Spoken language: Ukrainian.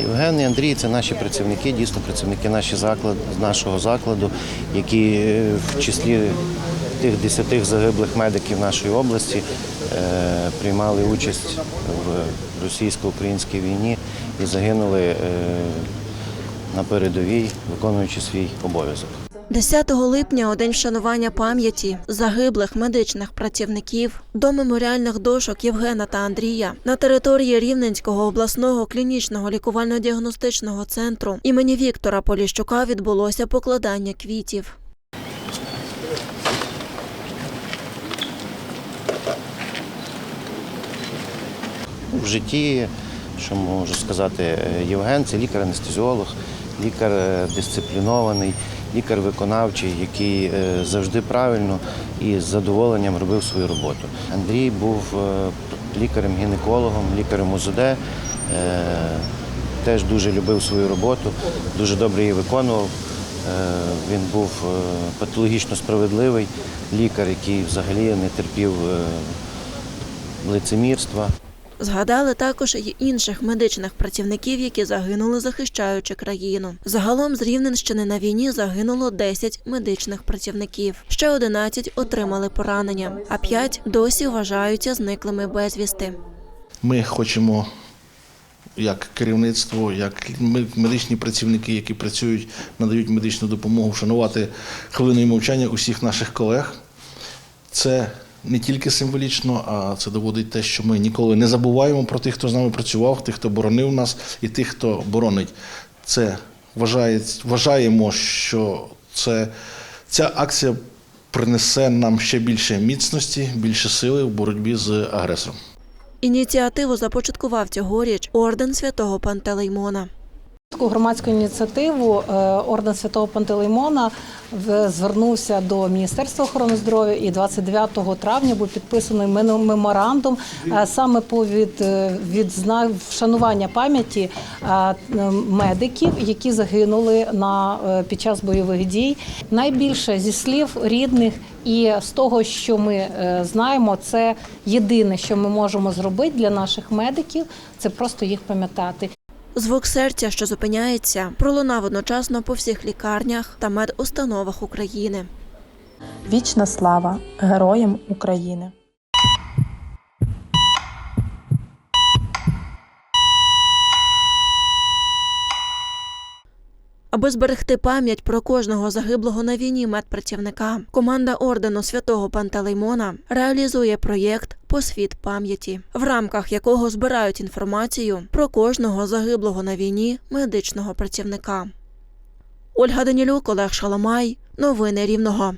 Євген і Андрій це наші працівники, дійсно працівники наші заклад, нашого закладу, які е, в числі тих десяти загиблих медиків нашої області е, приймали участь в російсько-українській війні і загинули е, на передовій, виконуючи свій обов'язок. 10 липня у день вшанування пам'яті загиблих медичних працівників до меморіальних дошок Євгена та Андрія на території Рівненського обласного клінічного лікувально-діагностичного центру імені Віктора Поліщука відбулося покладання квітів. В житті, що можу сказати, Євген це лікар-анестезіолог, лікар е, дисциплінований, лікар виконавчий, який е, завжди правильно і з задоволенням робив свою роботу. Андрій був е, лікарем-гінекологом, лікарем УЗД. Теж дуже любив свою роботу, дуже добре її виконував. Він був патологічно справедливий лікар, який взагалі не терпів лицемірства. Згадали також і інших медичних працівників, які загинули, захищаючи країну. Загалом з Рівненщини на війні загинуло 10 медичних працівників. Ще 11 отримали поранення, а 5 досі вважаються зниклими безвісти. Ми хочемо, як керівництво, як медичні працівники, які працюють, надають медичну допомогу, вшанувати хвилиною мовчання усіх наших колег. Це не тільки символічно, а це доводить те, що ми ніколи не забуваємо про тих, хто з нами працював, тих, хто боронив нас, і тих, хто боронить. Це вважає, вважаємо, що це, ця акція принесе нам ще більше міцності, більше сили в боротьбі з агресором. Ініціативу започаткував цьогоріч орден святого Пантелеймона. Таку громадську ініціативу е, орден святого Пантелеймона звернувся до Міністерства охорони здоров'я і 29 травня був підписаний меморандум е, саме по від, е, відзна- вшанування пам'яті медиків, які загинули на під час бойових дій. Найбільше зі слів рідних і з того, що ми знаємо, це єдине, що ми можемо зробити для наших медиків, це просто їх пам'ятати. Звук серця, що зупиняється, пролунав одночасно по всіх лікарнях та медустановах України. Вічна слава героям України! Аби зберегти пам'ять про кожного загиблого на війні медпрацівника, команда ордену святого Пантелеймона реалізує проєкт Посвіт пам'яті, в рамках якого збирають інформацію про кожного загиблого на війні медичного працівника. Ольга Данілюк, Олег Шаламай. Новини Рівного.